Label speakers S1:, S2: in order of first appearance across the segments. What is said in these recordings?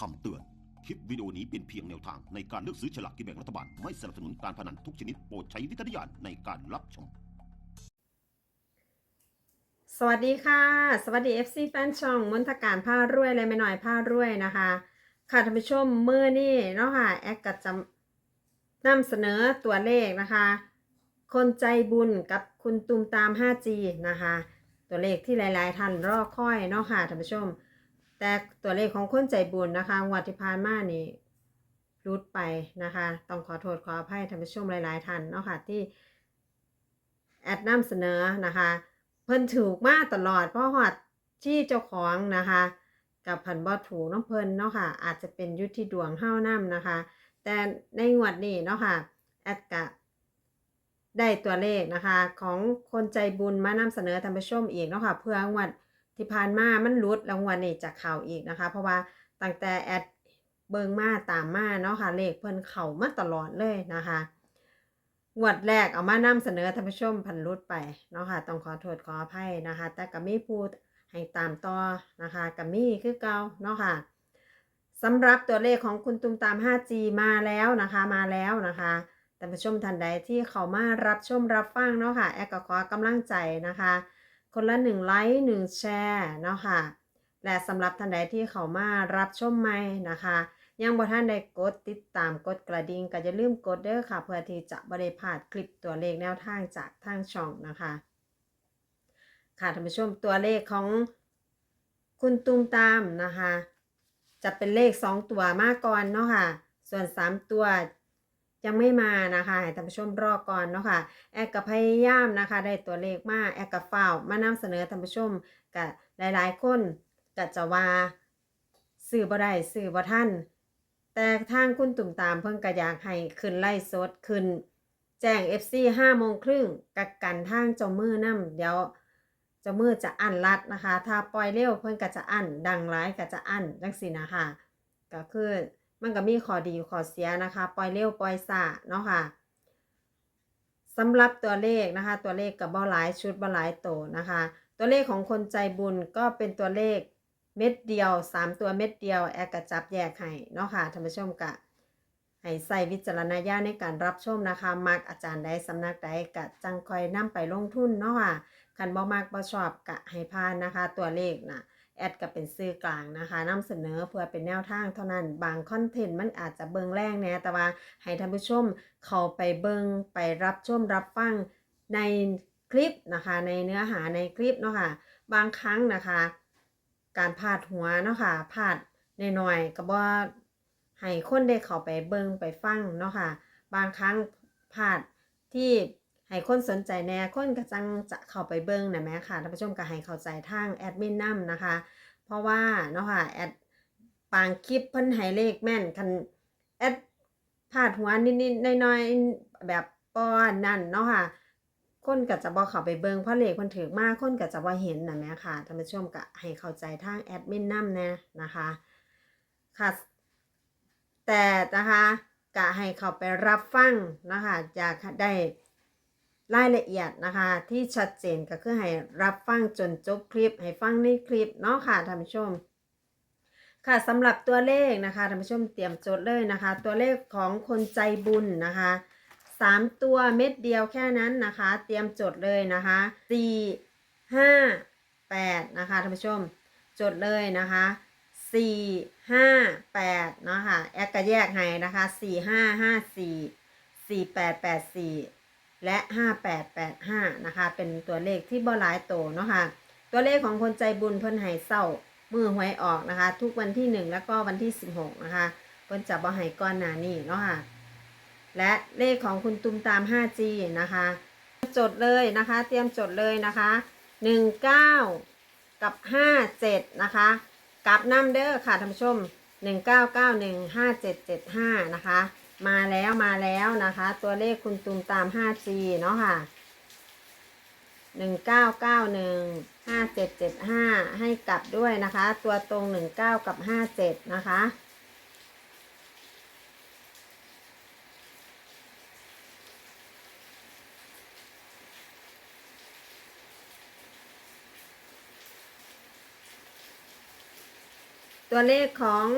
S1: คำเตือน คลิปวิดีโอนี้เป็นเพียงแนวทางในการเลือกซื้อฉลากกินแบ่งรัฐบาล ไม่สนับสนุนการพนันทุกชนิดโปรดใช้วิจารณญาณในการรับชม
S2: สวัสดีค่ะ สวัสดี FC แฟนช่องมนทการผ้ารวยเลยไม่หน่อยผ้ารวยนะคะ ค่ะท่านผู้ชมเมื่อนี่เนาะค่ะแอคก็จะนำเสนอตัวเลขนะคะ คนใจบุญกับคุณตุมตาม 5G นะคะ ตัวเลขที่หลาย ๆท่านรอคอยเนาะค่ะท่านผู้ชม แต่ตัวเลขของคนใจบุญนะคะงวัที่ผ่านมานี่รุดไปนะคะ ต้องขอโทษขออภัยท่านผู้ชมหลาย ๆ ท่านเนาะค่ะที่แอดนำเสนอนะคะ เพิ่นถูกมาตลอด เพราะหอดที่เจ้าของนะคะ กับพันบ่ถูกน้องเพิ่นเนาะค่ะ อาจจะเป็นยุทธิดวงเฮ้านํนะคะ แต่ในงวดนี้เนาะค่ะแอดกะได้ตัวเลขนะคะ ของคนใจบุญมานำเสนอท่านผู้ชมอีกเนาะค่ะเพื่องวด ที่ผ่านมามันลุดแล้วงวดนี้จะเข้าอีกนะคะ เพราะว่าตั้งแต่แอดเบิงมาตามมาเนาะค่ะเลขเพิ่นเข้ามาตลอดเลยนะคะงวดแรกเอามานำเสนอท่านผู้ชมพันรุดไปเนาะค่ะต้องขอโทษขออภัยนะคะ แต่ก็มีพูดให้ตามต่อนะคะกับมีคือเก่าเนาะค่ะสำหรับตัวเลขของคุณตุมตาม 5G มาแล้วนะคะมาแล้วนะคะท่านผู้ชมท่านใดที่เขามารับชมรับฟังเนาะค่ะแอดก็ขอกำลังใจนะคะ คนละ1ไลค์1แชร์เนาะค่ะ และสำหรับท่านใดที่เขามารับชมใหม่นะคะ ยังบ่ท่านได้กดติดตามกดกระดิ่งก็อย่าลืมกดเด้อค่ะ เพื่อที่จะบ่ได้พลาดคลิปตัวเลขแนวทางจากทางช่องนะคะ ค่ะท่านผู้ชมตัวเลขของคุณตูมตามนะคะ จะเป็นเลข 2 ตัวมาก่อนเนาะค่ะ ส่วน 3 ตัว ยังไม่มานะคะให้ท่านผู้ชมรอก่อนเนาะค่ะแอดกับพยายามนะคะ ได้ตัวเลขมาแอดกับฝ้าวมานำเสนอท่านผู้ชมกับหลายๆ คนก็จะว่าสื่อบ่ได้สื่อบ่ท่านแต่ทางคุณตุ่มตามเพิ่งกระอยากให้ขึ้นไล่สดขึ้น แจ้ง FC 5โมงครึ่งกักกันทางเจ้ามือนํเดี๋ยวเจ้ามือจะอั้นรัดนะคะ ถ้าปล่อยเร็วเพิ่นก็จะอั้นดังร้ายก็จะอั้นจังซี่นะคะก็คือ มันก็มีข้อดีข้อเสียนะคะ ปล่อยเร็วปล่อยซ่าเนาะค่ะสำหรับตัวเลขนะคะ ตัวเลขกับบ่หลายชุดบ่หลายโตนะคะ ตัวเลขของคนใจบุญก็เป็นตัวเลขเม็ดเดียว 3 ตัวเม็ดเดียวแอกระจับแยกให้เนาะค่ะท่านผู้ชมกะให้ใส่วิจารณญาณในการรับชมนะคะ มักอาจารย์ใดสำนักใดกะจังคอยนำไปลงทุนเนาะค่ะคันบ่มักบ่ชอบกะให้พานนะคะ ตัวเลขนะ แอดก็เป็นสื่อกลางนะคะนำเสนอเพื่อเป็นแนวทางเท่านั้นบางคอนเทนต์มันอาจจะเบิงแรงแน่แต่ว่าให้ท่านผู้ชมเข้าไปเบิงไปรับชมรับฟังในคลิปนะคะ ในเนื้อหาในคลิปเนาะค่ะบางครั้งนะคะ การพาดหัวเนาะค่ะพาดหน่อยๆก็บ่ให้คนได้เข้าไปเบิ่งไปฟังเนาะค่ะบางครั้งพาดที่ ให้คนสนใจแน่คนก็จังจะเข้าไปเบิ่งนะแม่ค่ะท่านผู้ชมก็ให้เข้าใจทางแอดมินนํนะคะ เพราะว่าเนาะค่ะแอดบางคลิปเพิ่นให้เลขแม่นคันแอดพาดหัวนิดๆน้อยๆแบบป้อนนั่นเนาะค่ะคนก็จะบ่เข้าไปเบิ่งเพราะเลขมันถือมากคนก็จะบ่เห็นนะแม่ค่ะท่านผู้ชมก็ให้เข้าใจทางแอดมินนำแน่นะคะค่ะแต่นะคะก็ให้เข้าไปรับฟังนะคะอยากได้ รายละเอียดนะคะที่ชัดเจนก็คือให้รับฟังจนจบคลิป ให้ฟังในคลิปเนาะค่ะท่านผู้ชม ค่ะสำหรับตัวเลขนะคะท่านผู้ชมเตรียมจดเลยนะคะ ตัวเลขของคนใจบุญนะคะสามตัวเม็ดเดียวแค่นั้นนะคะ เตรียมจดเลยนะคะสี่ห้าแปดนะคะท่านผู้ชม จดเลยนะคะสี่ห้าแปดนะคะแอดก็แยกให้นะคะสี่ห้าห้าสี่สี่แปดแปดสี่ และห้าแปดแปดห้านะคะ เป็นตัวเลขที่บ่หลายโตเนาะค่ะ ตัวเลขของคนใจบุญเพิ่นให้เศร้ามือหวยออกนะคะ ทุกวันที่หนึ่งแล้วก็วันที่สิบหกนะคะเพิ่นจะบ่ให้ก้อนหนานี่เนาะค่ะ และเลขของคุณตุมตาม 5G นะคะ จดเลยนะคะ เตรียมจดเลยนะคะ 19 กับ 57 นะคะกับน้ำเด้อค่ะท่านผู้ชม 19915775 นะคะ มาแล้วมาแล้วนะคะ ตัวเลขคุณตุมตาม 5G เนาะค่ะ 1991 5775 ให้กลับด้วยนะคะ ตัวตรง 19 กับ 57 นะคะตัวเลขของ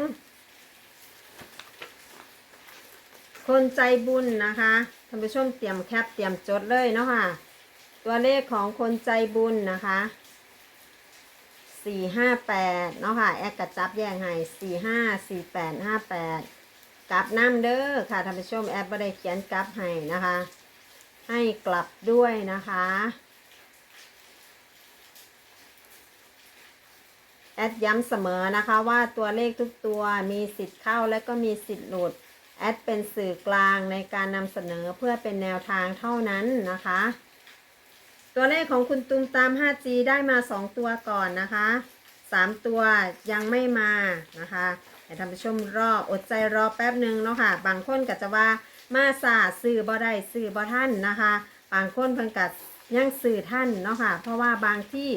S2: คนใจบุญนะคะท่านผู้ชมเตรียมแคปเตรียมจดเลยเนาะค่ะ ตัวเลขของคนใจบุญนะคะสี่ห้าแปดเนาะค่ะแอดกระจับแยงให้สี่ห้าสี่แปดห้าแปดกลับน้ำเด้อค่ะท่านผู้ชมแอดไม่ได้เขียนกลับให้นะคะ ให้กลับด้วยนะคะแอดย้ำเสมอนะคะว่าตัวเลขทุกตัวมีสิทธิ์เข้าและก็มีสิทธิ์หลุด แอดเป็นสื่อกลางในการนำเสนอเพื่อเป็นแนวทางเท่านั้นนะคะ ตัวเลขของคุณตุมตาม 5G ได้มา 2 ตัวก่อนนะคะ 3 ตัวยังไม่มานะคะให้ท่านผู้ชมรออดใจรอแป๊บหนึ่งเนาะค่ะ บางคนก็จะว่ามาสาสื่อบ่ได้สื่อบ่ท่านนะคะ บางคนเพิ่นกัดยังสื่อท่านเนาะค่ะ เพราะว่าบางที่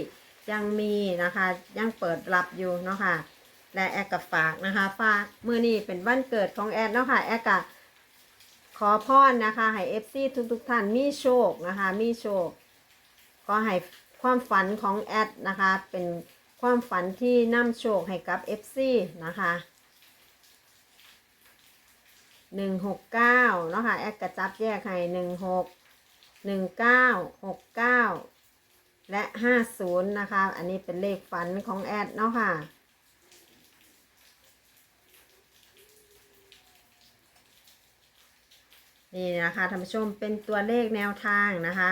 S2: ยังมีนะคะยังเปิดรับอยู่เนาะค่ะ และแอดกับฝากนะคะ ฝากมือนี้เป็นวันเกิดของแอดเนาะค่ะแอดกับขอพรนะคะให้เอฟซีทุกทุกท่านมีโชคนะคะมีโชคขอให้ความฝันของแอดนะคะเป็นความฝันที่นำโชคให้กับ FC นะคะหนึ่งหกเก้าเนาะค่ะแอดกระจับแยกให้หนึ่งหกหนึ่งเก้าหกเก้าและห้าศูนย์นะคะ อันนี้เป็นเลขฝันของแอดเนาะค่ะ นี่นะคะท่านผู้ชมเป็นตัวเลขแนวทางนะคะ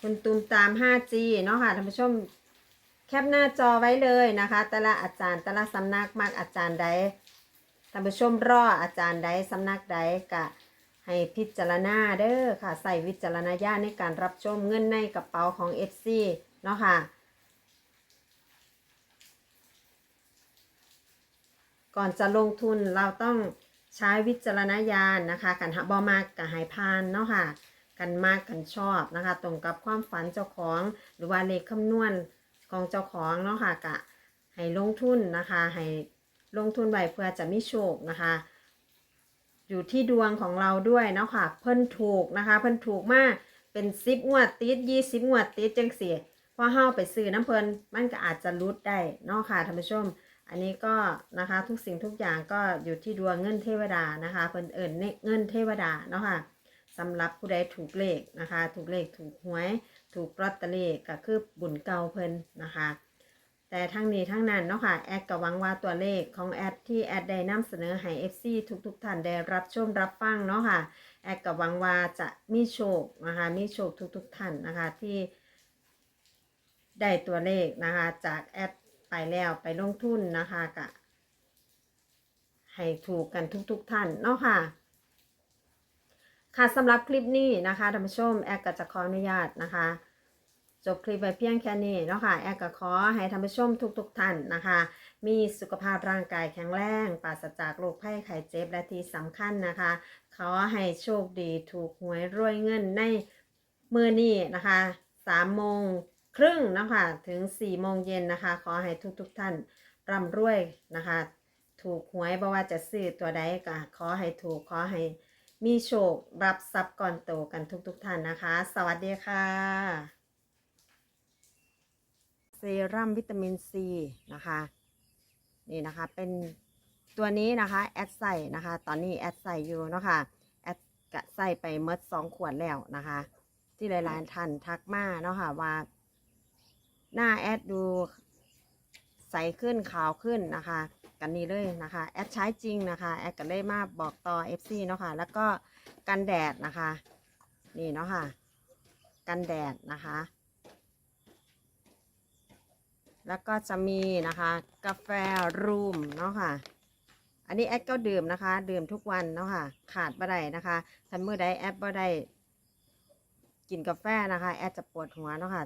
S2: คุณตูมตาม 5G เนาะค่ะท่านผู้ชมแคปหน้าจอไว้เลยนะคะ แต่ละอาจารย์แต่ละสำนักมักอาจารย์ใดท่านผู้ชมรออาจารย์ใดสำนักใดกะให้พิจารณาเด้อค่ะ ใส่วิจารณญาณในการรับชมเงินในกระเป๋าของ FC เนาะค่ะก่อนจะลงทุนเราต้อง ใช้วิจารณญาณนะคะ กันหาบอมากกับหายพานเนาะค่ะ กันมากกันชอบนะคะ ตรงกับความฝันเจ้าของหรือว่าเลขคำนวณของเจ้าของเนาะค่ะกะให้ลงทุนนะคะให้ลงทุนไว้เพื่อจะมีโชคนะคะ อยู่ที่ดวงของเราด้วยเนาะค่ะ เพิ่นถูกนะคะ เพิ่นถูกมากเป็นซิปงวดติดยี่สิบงวดติดจังเสียพอเฮาไปซื้อน้ำเพิ่นมันก็อาจจะรุดได้เนาะค่ะท่านผู้ชม อันนี้ก็นะคะทุกสิ่งทุกอย่างก็อยู่ที่ดวงเงินเทวดานะคะเพิ่นเอิญเงินเทวดาเนาะค่ะสำหรับผู้ใดถูกเลขนะคะ ถูกเลขถูกหวย ถูกลอตเตอรี่ก็คือบุญเก่าเพิ่นนะคะ แต่ทั้งนี้ทั้งนั้นเนาะค่ะแอดก็หวังว่าตัวเลขของแอดที่แอดได้นำเสนอให้ FC ทุกๆท่านได้รับชมรับฟังเนาะค่ะแอดก็หวังว่าจะมีโชคนะคะมีโชคทุกๆท่านนะคะที่ได้ตัวเลขนะคะจากแอด ไปแล้วไปลงทุนนะคะกะให้ถูกกันทุกๆท่านเนาะค่ะ ค่ะสำหรับคลิปนี้นะคะท่านผู้ชมแอดก็จะขออนุญาตนะคะ จบคลิปไปเพียงแค่นี้เนาะค่ะแอดก็ขอให้ท่านผู้ชมทุกๆท่านนะคะ มีสุขภาพร่างกายแข็งแรงปราศจากโรคภัยไข้เจ็บและที่สำคัญนะคะ ขอให้โชคดีถูกหวยรวยเงินในมือนี้นะคะสามโมง ครึ่งนะคะถึง4ี่โมงเย็นนะคะ ขอให้ทุกๆท่านร่ำรวยนะคะ ถูกหวยบ่ว่าจะซื้อตัวใดก็ขอให้ถูกขอให้มีโชครับทรัพย์ก่อนโตกันทุกๆท่านนะคะ สวัสดีค่ะ เซรั่มวิตามินซีนะคะ นี่นะคะเป็นตัวนี้นะคะ แอดใส่นะคะ ตอนนี้แอดใส่อยู่เนาะค่ะแอดกะใส่ไปเมดสองขวดแล้วนะคะ ที่หลายๆท่านทักมาเนาะค่ะว่า หน้าแอดดูใสขึ้นขาวขึ้นนะคะ กันนี้เลยนะคะ แอดใช้จริงนะคะ แอดก็เลยมาบอกต่อ FC เนาะค่ะ แล้วก็กันแดดนะคะ นี่เนาะค่ะ กันแดดนะคะ แล้วก็จะมีนะคะ กาแฟรูมเนาะค่ะ อันนี้แอดก็ดื่มนะคะ ดื่มทุกวันเนาะค่ะ ขาดบ่ได้นะคะถ้าเมื่อใดแอดบ่ได้กินกาแฟนะคะ แอดจะปวดหัวเนาะค่ะ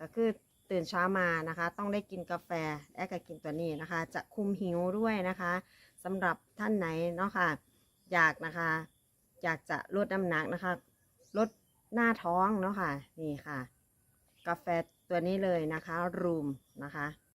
S2: ก็คือ ตื่นเช้ามานะคะ ต้องได้กินกาแฟแอดก็กินตัวนี้นะคะ จะคุมหิวด้วยนะคะสำหรับท่านไหนเนาะค่ะอยากนะคะ อยากจะลดน้ำหนักนะคะ ลดหน้าท้องเนาะค่ะนี่ค่ะ กาแฟตัวนี้เลยนะคะรูมนะคะ